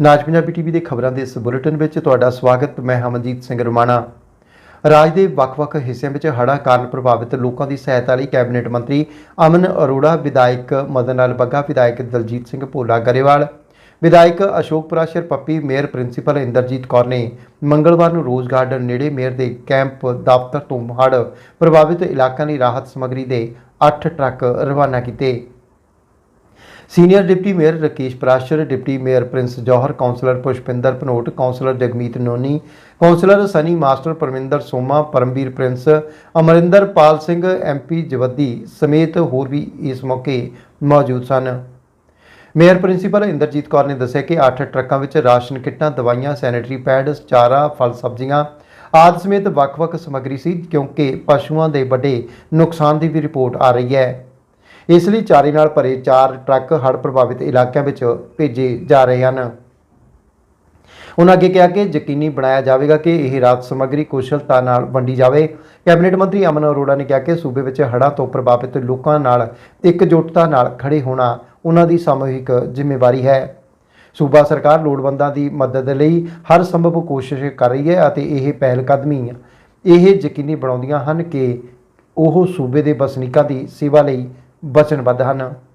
ਨਾਜ Punjabi TV ਦੇ ਖਬਰਾਂ ਦੇ ਇਸ ਬੁਲੇਟਿਨ ਵਿੱਚ ਤੁਹਾਡਾ ਸਵਾਗਤ, ਮੈਂ ਹਮਨਜੀਤ ਸਿੰਘ ਰਮਾਣਾ। ਰਾਜ ਦੇ ਵੱਖ-ਵੱਖ ਹਿੱਸਿਆਂ ਵਿੱਚ ਹੜ੍ਹਾਂ ਕਾਰਨ ਪ੍ਰਭਾਵਿਤ ਲੋਕਾਂ ਦੀ ਸਹਾਇਤਾ ਲਈ ਕੈਬਨਿਟ ਮੰਤਰੀ ਅਮਨ ਅਰੋੜਾ, ਵਿਧਾਇਕ ਮਦਨ ਲਾਲ ਬੱਗਾ, ਵਿਧਾਇਕ ਦਲਜੀਤ ਸਿੰਘ ਭੋਲਾ ਗਰੇਵਾਲ, ਵਿਧਾਇਕ ਅਸ਼ੋਕ ਪ੍ਰਾਸ਼ਰ ਪੱਪੀ, ਮੇਅਰ ਪ੍ਰਿੰਸੀਪਲ ਇੰਦਰਜੀਤ ਕੌਰ ਨੇ ਮੰਗਲਵਾਰ ਨੂੰ ਰੋਜ਼ ਗਾਰਡਨ ਨੇੜੇ ਮੇਅਰ ਦੇ ਕੈਂਪ ਦਫ਼ਤਰ ਤੋਂ ਹੜ੍ਹ ਪ੍ਰਭਾਵਿਤ ਇਲਾਕਿਆਂ ਲਈ ਰਾਹਤ ਸਮੱਗਰੀ ਦੇ 8 ਟਰੱਕ ਰਵਾਨਾ ਕੀਤੇ। Senior deputy mayor Rakesh Prashar, deputy mayor Prince Johar councillor Pushpinder Panot councillor Jagmeet Noni councillor Sunny Master Parminder Soma, Paramvir Prince Amrinder Pal Singh MP Jawaddi ਸਮੇਤ ਹੋਰ ਵੀ ਇਸ ਮੌਕੇ ਮੌਜੂਦ ਸਨ। ਮੇਅਰ ਪ੍ਰਿੰਸੀਪਲ ਇੰਦਰਜੀਤ ਕੌਰ ਨੇ ਦੱਸਿਆ ਕਿ 8 ਟਰੱਕਾਂ ਵਿੱਚ ਰਾਸ਼ਨ ਕਿੱਟਾਂ, ਦਵਾਈਆਂ, ਸੈਨੀਟਰੀ ਪੈਡਸ ਚਾਰਾ, ਫਲ ਸਬਜ਼ੀਆਂ ਆਦਿ ਸਮੇਤ ਵੱਖ-ਵੱਖ ਸਮੱਗਰੀ ਸੀ, ਕਿਉਂਕਿ ਪਸ਼ੂਆਂ ਦੇ ਵੱਡੇ ਨੁਕਸਾਨ ਦੀ ਵੀ ਰਿਪੋਰਟ ਆ ਰਹੀ ਹੈ। ਇਸ ਲਈ ਚਾਰੇ ਨਾਲ ਭਰੇ ਚਾਰ ਟਰੱਕ ਹੜ੍ਹ ਪ੍ਰਭਾਵਿਤ ਇਲਾਕਿਆਂ ਵਿੱਚ ਭੇਜੇ ਜਾ ਰਹੇ ਹਨ। ਉਹਨਾਂ ਅੱਗੇ ਕਿਹਾ ਕਿ ਯਕੀਨੀ ਬਣਾਇਆ ਜਾਵੇਗਾ ਕਿ ਇਹ ਰਾਤ ਸਮੱਗਰੀ ਕੁਸ਼ਲਤਾ ਨਾਲ ਵੰਡੀ ਜਾਵੇ। ਕੈਬਨਿਟ ਮੰਤਰੀ ਅਮਨ ਅਰੋੜਾ ਨੇ ਕਿਹਾ ਕਿ ਸੂਬੇ ਵਿੱਚ ਹੜ੍ਹਾਂ ਤੋਂ ਪ੍ਰਭਾਵਿਤ ਲੋਕਾਂ ਨਾਲ ਇਕਜੁੱਟਤਾ ਨਾਲ ਖੜੇ ਹੋਣਾ ਉਹਨਾਂ ਦੀ ਸਮੂਹਿਕ ਜ਼ਿੰਮੇਵਾਰੀ ਹੈ। ਸੂਬਾ ਸਰਕਾਰ ਲੋੜਵੰਦਾਂ ਦੀ ਮਦਦ ਲਈ ਹਰ ਸੰਭਵ ਕੋਸ਼ਿਸ਼ ਕਰ ਰਹੀ ਹੈ ਅਤੇ ਇਹ ਪਹਿਲ ਕਦਮੀ ਇਹ ਯਕੀਨੀ ਬਣਾਉਂਦੀਆਂ ਹਨ ਕਿ ਉਹ ਸੂਬੇ ਦੇ ਵਸਨੀਕਾਂ ਦੀ ਸੇਵਾ ਲਈ ਵਚਨਬੱਧ ਹਨ।